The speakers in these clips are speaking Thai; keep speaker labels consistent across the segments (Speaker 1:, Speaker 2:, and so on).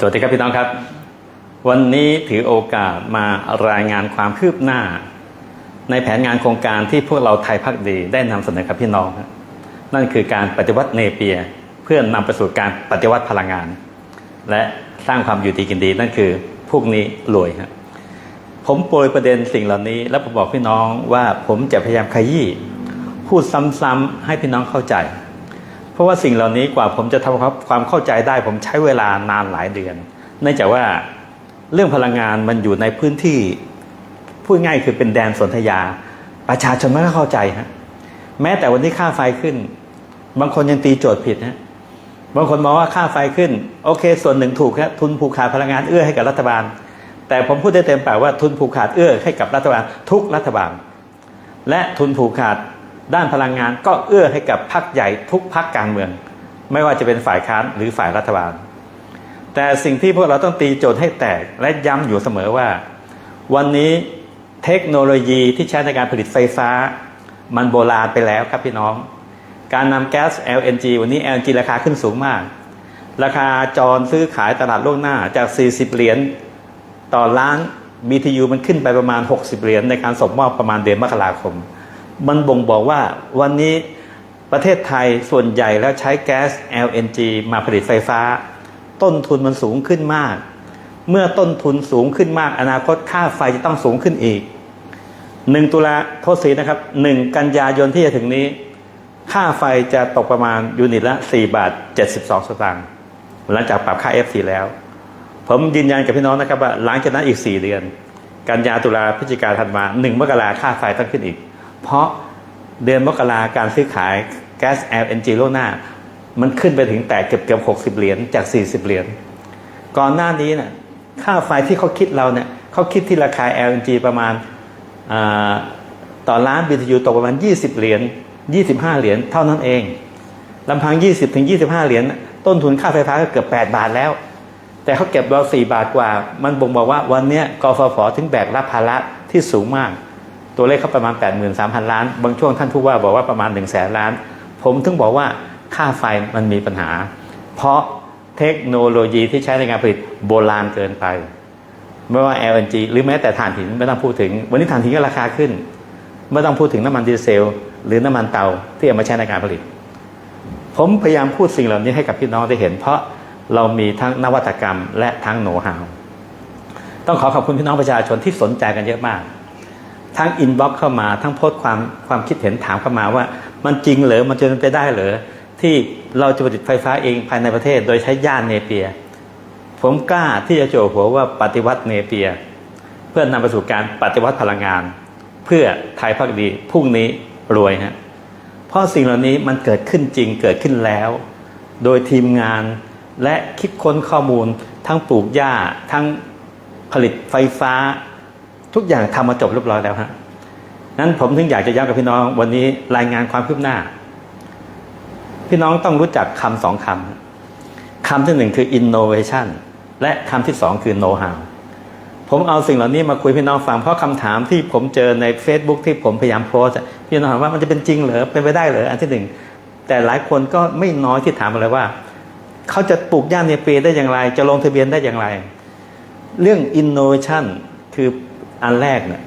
Speaker 1: สวัสดีครับพี่น้องครับ วันนี้ถือโอกาสมารายงานความคืบหน้า ในแผนงานโครงการที่พวกเราไทยพักดีได้นำเสนอกับพี่น้องครับนั่นคือการปฏิวัติเนเปียเพื่อนำไปสู่การปฏิวัติพลังงาน และสร้างความอยู่ดีกินดี นั่นคือพวกนี้รวยครับผมโปรยประเด็นสิ่งเหล่านี้ แล้วผมบอกพี่น้องว่าผมจะพยายามขยี้พูดซ้ำๆให้พี่น้องเข้าใจ ราะว่าสิ่งเหล่านี้กว่าผมจะทำความเข้าใจได้ ผมใช้เวลานานหลายเดือน เนื่องจากว่าเรื่องพลังงานมันอยู่ในพื้นที่พูดง่ายคือเป็นแดนสนธยา ประชาชนไม่เข้าใจฮะแม้แต่วันที่ค่าไฟขึ้น บางคนยังตีโจทย์ผิดฮะบางคนมองว่าค่าไฟขึ้น โอเค ส่วนหนึ่งถูกครับทุนผูกขาดพลังงานเอื้อให้กับรัฐบาล แต่ผมพูดได้เต็มปากว่าทุนผูกขาดเอื้อให้กับรัฐบาลทุกรัฐบาล และทุนผูกขาด ด้านพลังงานก็เอื้อให้กับพรรคใหญ่ทุกพรรคการเมือง ไม่ว่าจะเป็นฝ่ายค้านหรือฝ่ายรัฐบาล แต่สิ่งที่พวกเราต้องตีโจทย์ให้แตกและย้ำอยู่เสมอว่า วันนี้เทคโนโลยีที่ใช้ในการผลิตไฟฟ้า มันโบราณไปแล้วครับพี่น้อง การนำแก๊ส LNG วันนี้ LNG ราคาขึ้นสูงมาก ราคาจรซื้อขายตลาดล่วงหน้าจาก 40 เหรียญต่อล้าน BTU มันขึ้นไปประมาณ 60 เหรียญในการส่งมอบประมาณเดือนมกราคม มันบ่งบอกว่าวันนี้ประเทศไทยส่วนใหญ่แล้วใช้แก๊ส LNG มาผลิตไฟฟ้า ต้นทุนมันสูงขึ้นมาก เมื่อต้นทุนสูงขึ้นมาก อนาคตค่าไฟจะต้องสูงขึ้นอีกหนึ่งตุลาโทษสีนะครับหนึ่งกันยายนที่จะถึงนี้ ค่าไฟจะตกประมาณยูนิตละ4บาท72 สตางค์หลังจากปรับค่า FC แล้ว ผมยืนยันกับพี่น้องนะครับว่าหลังจากนั้นอีก 4 เดือน กันยาตุลาพฤศจิกาธันวาหนึ่งมกราค่าไฟต้องขึ้นอีก เพราะเดือนมกราการซื้อขายแก๊ส LNG ล่วงหน้า มันขึ้นไปถึงแต่เกือบเกือบ60เหรียญจาก40เหรียญก่อนหน้านี้นะ่ะค่าไฟที่เขาคิดเราเนี่ยเขาคิดที่ราคา LNG ประมาณต่อล้าน BTU ตกประมาณ 20 เหรียญ 25 เหรียญเท่านั้นเองลำพัง 20ถึง25 เหรียญต้นทุนค่าไฟฟ้าก็เกือบ 8 บาทแล้ว แต่เขาเก็บเรา 4 บาทกว่า มันบ่งบอกว่าวันนี้กฟผถึงแบกรับภาระที่สูงมาก ตัวเลขเขาประมาณ 83,000 ล้าน บางช่วงท่านผู้ว่าบอกว่าประมาณ1 0 0 0 0แสนล้าน ผมถึงบอกว่าค่าไฟมันมีปัญหา เพราะเทคโนโลยีที่ใช้ในการผลิตโบราณเกินไป ไม่ว่า LNG หรือแม้แต่ถ่านหินไม่ต้องพูดถึง วันนี้ถ่านหินก็ราคาขึ้น ไม่ต้องพูดถึงน้ำมันดีเซล หรือน้ำมันเตาที่เอามาใช้ในการผลิต ผมพยายามพูดสิ่งเหล่านี้ให้กับพี่น้องได้เห็น เพราะเรามีทั้งนวัตกรรมและทั้งโน้ตฮาวต้องขอขอบคุณพี่น้องประชาชนที่สนใจกันเยอะมาก ทั้งอินบ็อกเข้ามาทั้งโพสต์ความความคิดเห็นถามเข้ามาว่า มันจริงเหรือมันจะเป็นไปได้เหรือที่เราจะผลิตไฟฟ้าเองภายในประเทศ โดยใช้ย่านเนเปีย ผมกล้าที่จะโจหัวว่าปฏิวัติเนเปีย เพื่อนำไปสู่การปฏิวัติพลังงาน เพื่อไทยพักดีพรุ่งนี้รวยฮะเพราะสิ่งเหล่านี้มันเกิดขึ้นจริงเกิดขึ้นแล้ว โดยทีมงานและคิดค้นข้อมูลทั้งปลูกหญ้าทั้งผลิตไฟฟ้า ทุกอย่างทำมาจบเรียบร้อยแล้วฮะนั้นผมถึงอยากจะย้ำกับพี่น้อง วันนี้รายงานความคืบหน้า พี่น้องต้องรู้จักคำสองคำคำที่หนึ่งคือ innovation และคำที่สองคือ know how ผมเอาสิ่งเหล่านี้มาคุยพี่น้องฟังเพราะคำถามที่ผมเจอใน Facebook ที่ผมพยายามโพสพี่น้องถามว่ามันจะเป็นจริงเหรอเป็นไปได้เหรออันที่หนึ่งแต่หลายคนก็ไม่น้อยที่ถามมาเลยว่า เขาจะปลูกย่านเนเปียได้อย่างไร จะลงทะเบียนได้อย่างไร เรื่อง innovation คือ อันแรกเนี่ย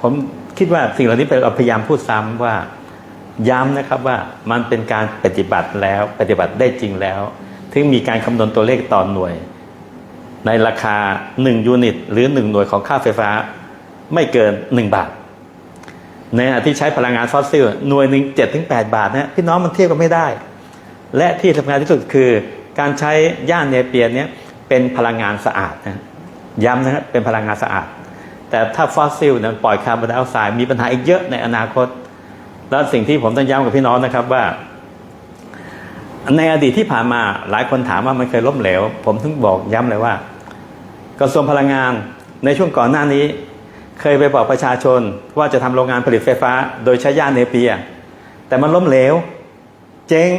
Speaker 1: ผมคิดว่าสิ่งเหล่านี้เป็นพยายามพูดซ้ำว่าย้ำนะครับว่ามันเป็นการปฏิบัติแล้วปฏิบัติได้จริงแล้ว ถึงมีการคำนวณตัวเลขต่อหน่วย ในราคา 1 ยูนิต หรือ 1 หน่วยของค่าไฟฟ้าไม่เกิน 1 บาท ในขณะที่ใช้พลังงานฟอสซิลหน่วยหนึ่งเจ็ดถึงแปดบาทนะพี่น้องมันเทียบกันไม่ได้ และที่สำคัญที่สุดคือ การใช้ย่านเนเปียนี้เป็นพลังงานสะอาดนะย้ำนะครับเป็นพลังงานสะอาด แต่ถ้าฟอสซิลเนี่ยปล่อยคาร์บอนไดออกไซด์มีปัญหาอีกเยอะในอนาคต แล้วสิ่งที่ผมต้องย้ำกับพี่น้องนะครับว่า ในอดีตที่ผ่านมาหลายคนถามว่ามันเคยล้มเหลว ผมถึงบอกย้ำเลยว่า กระทรวงพลังงานในช่วงก่อนหน้านี้ เคยไปบอกประชาชนว่าจะทำโรงงานผลิตไฟฟ้า โดยใช้ย่านเนเปีย แต่มันล้มเหลว เจ๊ง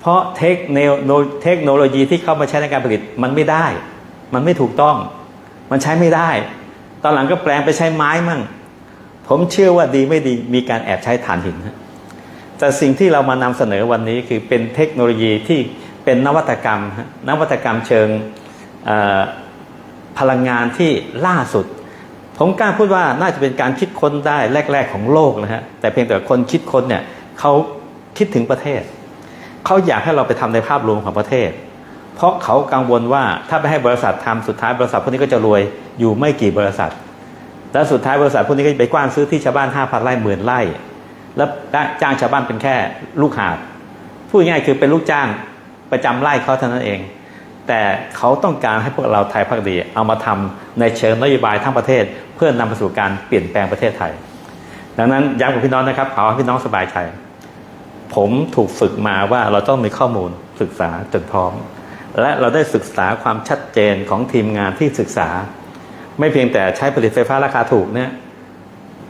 Speaker 1: เพราะเทคโนโลเทคโนโลยีที่เข้ามาใช้ในการผลิตมันไม่ได้ มันไม่ถูกต้อง มันใช้ไม่ได้ ตอนหลังก็แปลงไปใช้ไม้มั่ง ผมเชื่อว่าดีไม่ดีมีการแอบใช้ถ่านหินแต่สิ่งที่เรามานำเสนอวันนี้คือเป็นเทคโนโลยีที่เป็นนวัตกรรม นวัตกรรมเชิงพลังงานที่ล่าสุด ผมกล้าพูดว่าน่าจะเป็นการคิดค้นได้แรก ๆ ของโลกนะฮะแต่เพียงแต่คนคิดค้นเนี่ยเขาคิดถึงประเทศ เขาอยากให้เราไปทำในภาพรวมของประเทศ เพราะเขากังวลว่าถ้าไปให้บริษัททำสุดท้ายบริษัทพวกนี้ก็จะรวยอยู่ไม่กี่บริษัท แล้วสุดท้ายบริษัทพวกนี้ก็จะไปกว้านซื้อที่ชาวบ้านห้าพันไร่หมื่นไร่ แล้วจ้างชาวบ้านเป็นแค่ลูกหาบพูดง่ายคือเป็นลูกจ้างประจำไร่เขาเท่านั้นเอง แต่เขาต้องการให้พวกเราไทยพักดี เอามาทำในเชิงนโยบายทั้งประเทศ เพื่อนำไปสู่การเปลี่ยนแปลงประเทศไทย ดังนั้นย้ำกับพี่น้องนะครับขอให้พี่น้องสบายใจผมถูกฝึกมาว่าเราต้องมีข้อมูลศึกษาจนพร้อม และเราได้ศึกษาความชัดเจนของทีมงานที่ศึกษา ไม่เพียงแต่ใช้ผลิตไฟฟ้าราคาถูกเนี่ย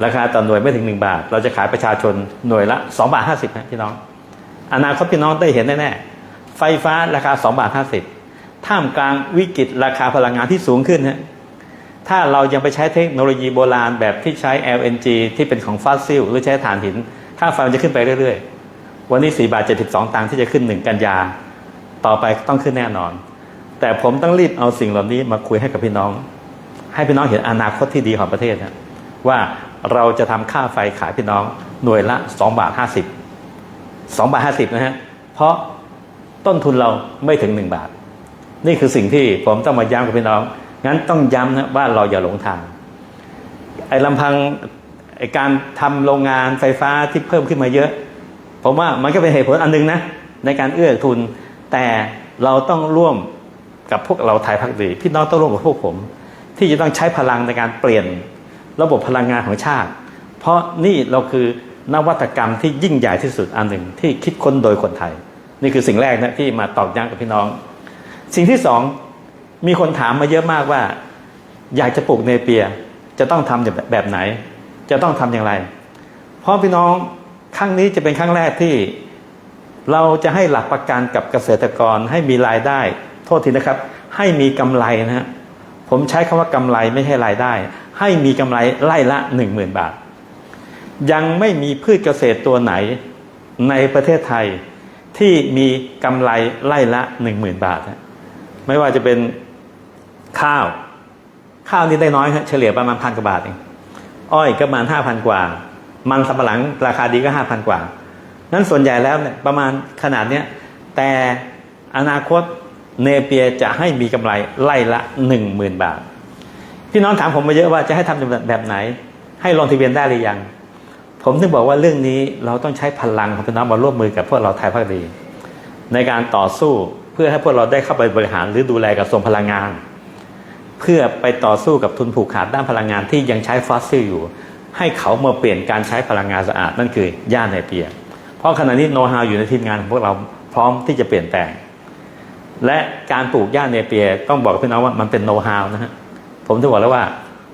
Speaker 1: ราคาต่อหน่วยไม่ถึง 1 บาท เราจะขายประชาชนหน่วยละ2บาท50นะพี่น้อง อนาคตพี่น้องได้เห็นแน่ๆไฟฟ้าราคา2บาท50ท่ามกลางวิกฤตราคาพลังงานที่สูงขึ้นฮะถ้าเรายังไปใช้เทคโนโลยีโบราณแบบที่ใช้ LNG ที่เป็นของฟอสซิลหรือใช้ถ่านหิน ค่าไฟมันจะขึ้นไปเรื่อยๆ วันนี้4บาท72ตังค์ที่จะขึ้น 1 กันยา ต่อไปต้องขึ้นแน่นอน แต่ผมต้องรีบเอาสิ่งเหล่านี้มาคุยให้กับพี่น้อง ให้พี่น้องเห็นอนาคตที่ดีของประเทศนะว่าเราจะทำค่าไฟขายพี่น้องหน่วยละ2บาท50 2บาท50นะฮะเพราะต้นทุนเราไม่ถึง 1 บาท นี่คือสิ่งที่ผมต้องมาย้ำกับพี่น้อง งั้นต้องย้ำนะว่าเราอย่าหลงทางไอ้ลำพังไอ้การทำโรงงานไฟฟ้าที่เพิ่มขึ้นมาเยอะ ผมว่ามันก็เป็นเหตุผลอันหนึงนะในการเอื้อทุน แต่เราต้องร่วมกับพวกเราไทยพักดี พี่น้องต้องร่วมกับพวกผม ที่จะต้องใช้พลังในการเปลี่ยนระบบพลังงานของชาติ เพราะนี่เราคือนวัตกรรมที่ยิ่งใหญ่ที่สุดอันหนึ่งที่คิดค้นโดยคนไทย นี่คือสิ่งแรกนะที่มาตอกย้ำกับพี่น้อง สิ่งที่สองมีคนถามมาเยอะมากว่า อยากจะปลูกเนเปียจะต้องทำแบบไหน จะต้องทำอย่างไร เพราะพี่น้องครั้งนี้จะเป็นครั้งแรกที่ เราจะให้หลักประกันกับเกษตรกรให้มีรายได้ โทษทีนะครับ ให้มีกำไรนะฮะผมใช้คำว่ากำไรไม่ใช่รายได้ ให้มีกำไรไล่ละหนึ่งหมื่นบาท ยังไม่มีพืชเกษตรตัวไหนในประเทศไทยที่มีกำไรไล่ละหนึ่งหมื่นบาทนะไม่ว่าจะเป็นข้าว ข้าวนี่ได้น้อยครับเฉลี่ยประมาณพันกว่าบาทเองอ้อยก็ประมาณห้าพันกว่า มันสำปะหลังราคาดีก็ห้าพันกว่า นั้นส่วนใหญ่แล้วเนี่ยประมาณขนาดเนี้ยแต่อนาคตเนเปียจะให้มีกำไรไล่ละหนึ่งหมื่นบาท พี่น้องถามผมมาเยอะว่าจะให้ทำแบบไหน ให้ลงทะเบียนได้หรือยัง ผมถึงบอกว่าเรื่องนี้เราต้องใช้พลังของพี่น้องมาร่วมมือกับพวกเราไทยพักดี ในการต่อสู้เพื่อให้พวกเราได้เข้าไปบริหารหรือดูแลกระทรวงพลังงาน เพื่อไปต่อสู้กับทุนผูกขาดด้านพลังงานที่ยังใช้ฟอสซิลอยู่ ให้เขามาเปลี่ยนการใช้พลังงานสะอาดนั่นคือย่านในเปีย เพราะขณะนี้โน้ตฮาวอยู่ในทีมงานของพวกเราพร้อมที่จะเปลี่ยนแปลง และการปลูกหญ้าเนเปียต้องบอกพี่น้องว่ามันเป็นโน้ตฮาวนะฮะผมจะบอกแล้วว่า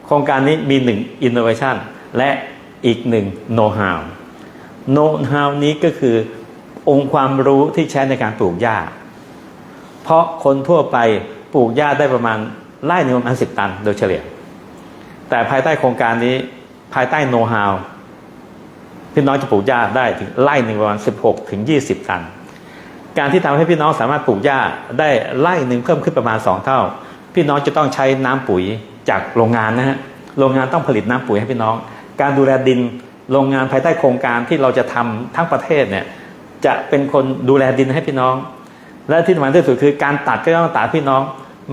Speaker 1: โครงการนี้มีหนึ่งอินโนเวชันและอีกหนึ่งโน้ตฮาวโน้ตฮาวนี้ก็คือองค์ความรู้ที่ใช้ในการปลูกหญ้า เพราะคนทั่วไปปลูกหญ้าได้ประมาณไร่หนึ่งประมาณสิบตันโดยเฉลี่ย แต่ภายใต้โครงการนี้ภายใต้โน้ตฮาว พี่น้องจะปลูกหญ้าได้ถึงไร่หนึ่งประมาณสิบหกถึงยี่สิบตัน การที่ทำให้พี่น้องสามารถปลูกหญ้าได้ไร่หนึ่งเพิ่มขึ้นประมาณสองเท่า พี่น้องจะต้องใช้น้ำปุ๋ยจากโรงงานนะฮะ โรงงานต้องผลิตน้ำปุ๋ยให้พี่น้อง การดูแลดิน โรงงานภายใต้โครงการที่เราจะทำทั้งประเทศเนี่ย จะเป็นคนดูแลดินให้พี่น้อง และที่สำคัญที่สุดคือการตัดก็ต้องตัดพี่น้อง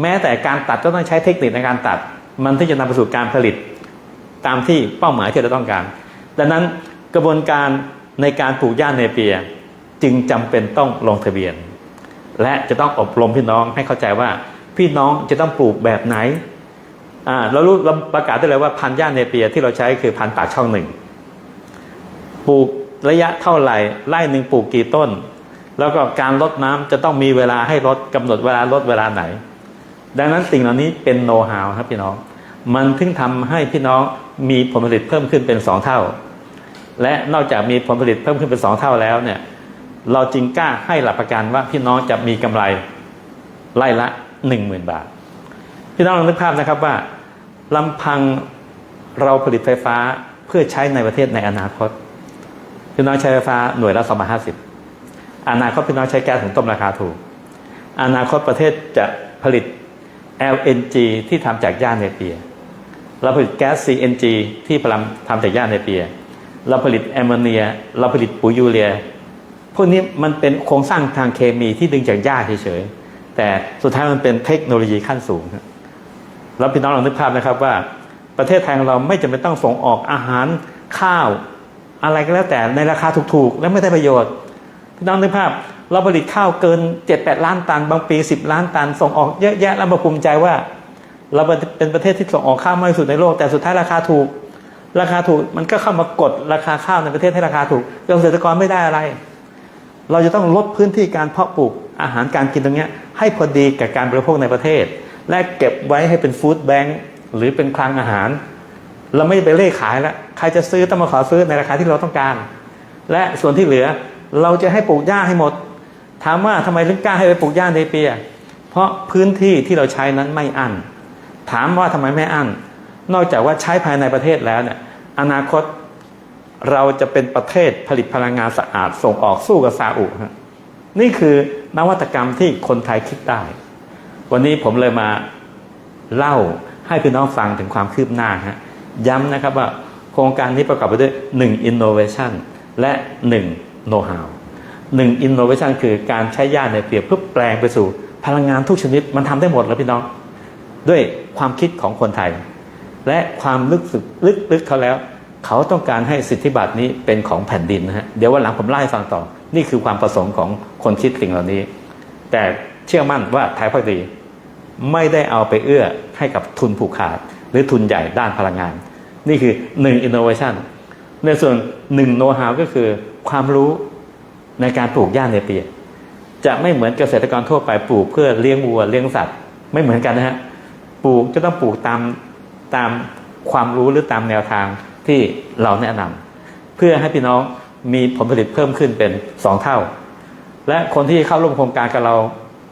Speaker 1: แม้แต่การตัดก็ต้องใช้เทคนิคในการตัด มันที่จะนำไปสู่การผลิตตามที่เป้าหมายที่เราต้องการ ดังนั้น กระบวนการในการปลูกหญ้าเนเปีย จึงจำเป็นต้องลงทะเบียน และจะต้องอบรมพี่น้องให้เข้าใจว่าพี่น้องจะต้องปลูกแบบไหนอ่าเรารู้เราประกาศได้เลยว่าพันธุ์หญ้าเนเปียที่เราใช้คือพันธุ์ปากช่องหนึ่งปลูกระยะเท่าไหร่ไร่หนึ่งปลูกกี่ต้น แล้วก็การลดน้ำจะต้องมีเวลาให้ลดกำหนดเวลาลดเวลาไหน ดังนั้นสิ่งเหล่านี้เป็นโน้ตฮาวครับพี่น้อง มันถึงทำให้พี่น้องมีผลผลิตเพิ่มขึ้นเป็นสองเท่า และนอกจากมีผลผลิตเพิ่มขึ้นเป็นสองเท่าแล้วเนี่ยเราจึงกล้าให้หลักประกันว่าพี่น้องจะมีกำไรไล่ละหนึ่งหมื่นบาท พี่น้องลองนึกภาพนะครับว่าลำพังเราผลิตไฟฟ้าเพื่อใช้ในประเทศในอนาคต พี่น้องใช้ไฟฟ้าหน่วยละสองบาทห้าสิบอนาคตพี่น้องใช้แก๊สถุงต้มราคาถูก อนาคตประเทศจะผลิต LNG ที่ทำจากหญ้าเนเปียเราผลิตแก๊ส CNG ที่พลังทำจากหญ้าเนเปีย เราผลิตแอมโมเนีย เราผลิตปุ๋ยยูเรีย พวกนี้มันเป็นโครงสร้างทางเคมีที่ดึงจากหญ้าเฉยๆ แต่สุดท้ายมันเป็นเทคโนโลยีขั้นสูงครับแล้วพี่น้องลองนึกภาพนะครับว่า ประเทศไทยของเราไม่จำเป็นต้องส่งออกอาหารข้าว อะไรก็แล้วแต่ในราคาถูกๆ และไม่ได้ประโยชน์ พี่น้องนึกภาพเราผลิตข้าวเกิน 7-8 ล้านตัน บางปี 10 ล้านตัน ส่งออกเยอะแยะแล้วมาภูมิใจว่า เราเป็นประเทศที่ส่งออกข้าวมากที่สุดในโลกแต่สุดท้ายราคาถูก ราคาถูกมันก็เข้ามากดราคาข้าวในประเทศให้ราคาถูกเกษตรกรไม่ได้อะไร เราจะต้องลดพื้นที่การเพาะปลูกอาหารการกินตรงนี้ให้พอดีกับการบริโภคในประเทศ และเก็บไว้ให้เป็นฟู้ดแบงค์หรือเป็นคลังอาหาร เราไม่ไปเล่ขายแล้วใครจะซื้อต้องมาขอซื้อในราคาที่เราต้องการ และส่วนที่เหลือเราจะให้ปลูกหญ้าให้หมด ถามว่าทำไมถึงกล้าให้ไปปลูกหญ้าในเปีย เพราะพื้นที่ที่เราใช้นั้นไม่อั้นถามว่าทำไมไม่อั้น นอกจากว่าใช้ภายในประเทศแล้วเนี่ยอนาคตเราจะเป็นประเทศผลิตพลังงานสะอาดส่งออกสู้กับซาอุฮะนี่คือนวัตกรรมที่คนไทยคิดได้ วันนี้ผมเลยมาเล่าให้พี่น้องฟังถึงความคืบหน้าฮะย้ำนะครับว่าโครงการนี้ประกอบไปด้วย 1 innovation และ 1 know how 1 innovation คือการใช้ญาในเปรียบเพื่อแปลงไปสู่พลังงานทุกชนิดมันทำได้หมดแล้วพี่น้อง ด้วยความคิดของคนไทย และความลึกสึกลึกๆเขาแล้ว เขาต้องการให้สิทธิบัตรนี้เป็นของแผ่นดินนะฮะเดี๋ยววันหลังผมไล่ให้ฟังต่อ นี่คือความประสงค์ของคนคิดสิ่งเหล่านี้ แต่เชื่อมั่นว่าไทยพักดีไม่ได้เอาไปเอื้อให้กับทุนผูกขาด หรือทุนใหญ่ด้านพลังงาน นี่คือหนึ่ง innovation ในส่วนหนึ่ง know how ก็คือความรู้ในการปลูกหญ้าเนเปียจะไม่เหมือนเกษตรกรทั่วไปปลูกเพื่อเลี้ยงวัวเลี้ยงสัตว์ ไม่เหมือนกันนะฮะปลูกจะต้องปลูกตาม ตามความรู้หรือตามแนวทางที่เราแนะนำเพื่อให้พี่น้องมีผลผลิตเพิ่มขึ้นเป็นสองเท่า และคนที่เข้าร่วมโครงการกับเรา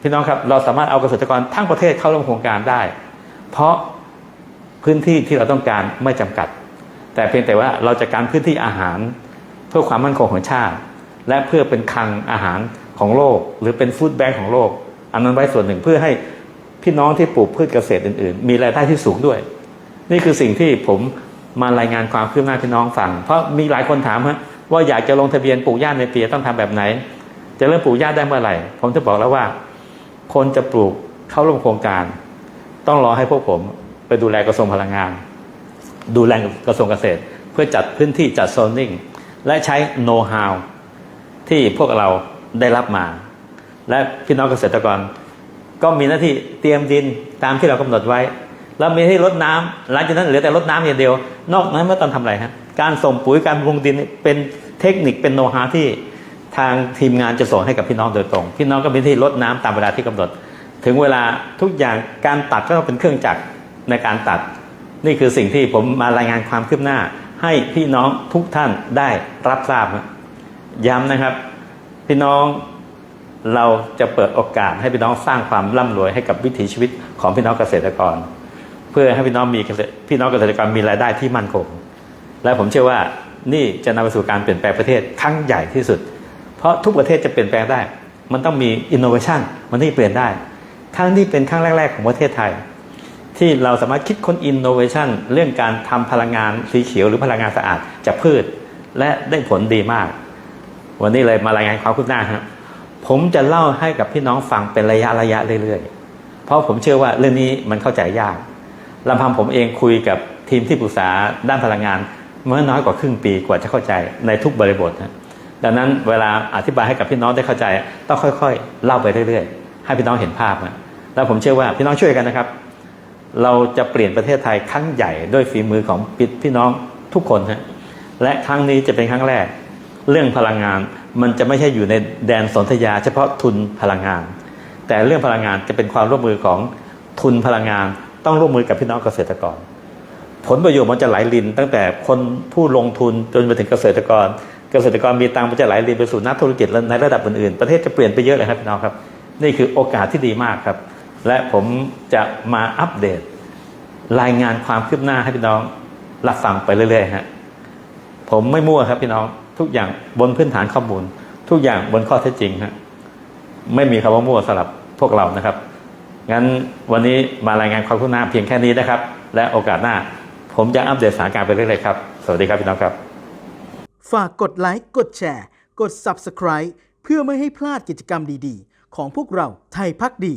Speaker 1: พี่น้องครับเราสามารถเอาเกษตรกรทั้งประเทศเข้าร่วมโครงการได้ เพราะพื้นที่ที่เราต้องการไม่จำกัด แต่เพียงแต่ว่าเราจะการพื้นที่อาหารเพื่อความมั่นคงของชาติ และเพื่อเป็นคลังอาหารของโลก หรือเป็นฟู้ดแบงค์ของโลก อันนั้นไว้ส่วนหนึ่งเพื่อให้พี่น้องที่ปลูกพืชเกษตรอื่น ๆ มีรายได้ที่สูงด้วย นี่คือสิ่งที่ผมมารายงานความคืบหน้าพี่น้องฟัง เพราะมีหลายคนถามฮะว่าอยากจะลงทะเบียนปลูกหญ้าในเปียต้องทำแบบไหน จะเริ่มปลูกหญ้าได้เมื่อไหร่ ผมจะบอกแล้วว่า คนจะปลูกเข้าร่วมโครงการ ต้องรอให้พวกผมไปดูแลกระทรวงพลังงาน ดูแลกระทรวงเกษตร เพื่อจัดพื้นที่จัดโซนนิ่งและใช้โน้ตฮาวที่พวกเราได้รับมา และพี่น้องเกษตรกรก็มีหน้าที่เตรียมดินตามที่เรากำหนดไว้ แล้วมีให้รดน้ำหลังจากนั้นเหลือแต่รดน้ำอย่างเดียว นอกนั้นไม่ต้องทำอะไรครับการส่งปุ๋ยการปรุงดินเป็นเทคนิคเป็นโนฮาที่ทางทีมงานจะส่งให้กับพี่น้องโดยตรง พี่น้องก็มีที่รดน้ำตามเวลาที่กำหนด ถึงเวลาทุกอย่างการตัดก็ต้องเป็นเครื่องจักรในการตัด นี่คือสิ่งที่ผมมารายงานความคืบหน้า ให้พี่น้องทุกท่านได้รับทราบย้ำนะครับ พี่น้องเราจะเปิดโอกาสให้พี่น้องสร้างความร่ำรวยให้กับวิถีชีวิตของพี่น้องเกษตรกร เพื่อให้พี่น้องมีพี่น้องเกษตรกรมีรายได้ที่มั่นคง และผมเชื่อว่านี่จะนำไปสู่การเปลี่ยนแปลงประเทศครั้งใหญ่ที่สุด เพราะทุกประเทศจะเปลี่ยนแปลงได้ มันต้องมีอินโนเวชันมันที่เปลี่ยนได้ ครั้งนี้เป็นครั้งแรก ๆ ของประเทศไทย ที่เราสามารถคิดค้นอินโนเวชันเรื่องการทำพลังงานสีเขียวหรือพลังงานสะอาดจากพืช และได้ผลดีมาก วันนี้เลยมารายงานความคืบหน้าครับผมจะเล่าให้กับพี่น้องฟังเป็นระยะระยะเรื่อยๆ เพราะผมเชื่อว่าเรื่องนี้มันเข้าใจยาก ลำพังผมเองคุยกับทีมที่ปรึกษาด้านพลังงานเมื่อน้อยกว่าครึ่งปีกว่าจะเข้าใจในทุกบริบทนะดังนั้นเวลาอธิบายให้กับพี่น้องได้เข้าใจ ต้องค่อยๆ เล่าไปเรื่อยๆ ให้พี่น้องเห็นภาพนะแล้วผมเชื่อว่าพี่น้องช่วยกันนะครับ เราจะเปลี่ยนประเทศไทยครั้งใหญ่ด้วยฝีมือของพี่น้องทุกคนฮะและครั้งนี้จะเป็นครั้งแรก เรื่องพลังงานมันจะไม่ใช่อยู่ในแดนสนธยา เฉพาะทุนพลังงาน แต่เรื่องพลังงานจะเป็นความร่วมมือของทุนพลังงาน ต้องร่วมมือกับพี่น้องเกษตรกร ผลประโยชน์มันจะไหลลิน ตั้งแต่คนผู้ลงทุนจนไปถึงเกษตรกร เกษตรกรมีตังมันจะไหลลินไปสู่นักธุรกิจและในระดับอื่นๆ ประเทศจะเปลี่ยนไปเยอะเลยครับพี่น้องครับ นี่คือโอกาสที่ดีมากครับ และผมจะมาอัปเดต รายงานความคืบหน้าให้พี่น้องรับฟังไปเรื่อยๆฮะผมไม่มั่วครับพี่น้องทุกอย่างบนพื้นฐานข้อมูล ทุกอย่างบนข้อเท็จจริงฮะไม่มีคำว่ามั่วสำหรับพวกเรานะครับ งั้นวันนี้มารายงานความคืบหน้าเพียงแค่นี้นะครับ และโอกาสหน้า ผมจะอัปเดตสถานการณ์ไปเรื่อยๆครับ สวัสดีครับพี่น้องครับ
Speaker 2: ฝากกดไลค์กดแชร์ กด Subscribe เพื่อไม่ให้พลาดกิจกรรมดีๆ ของพวกเราไทยพักดี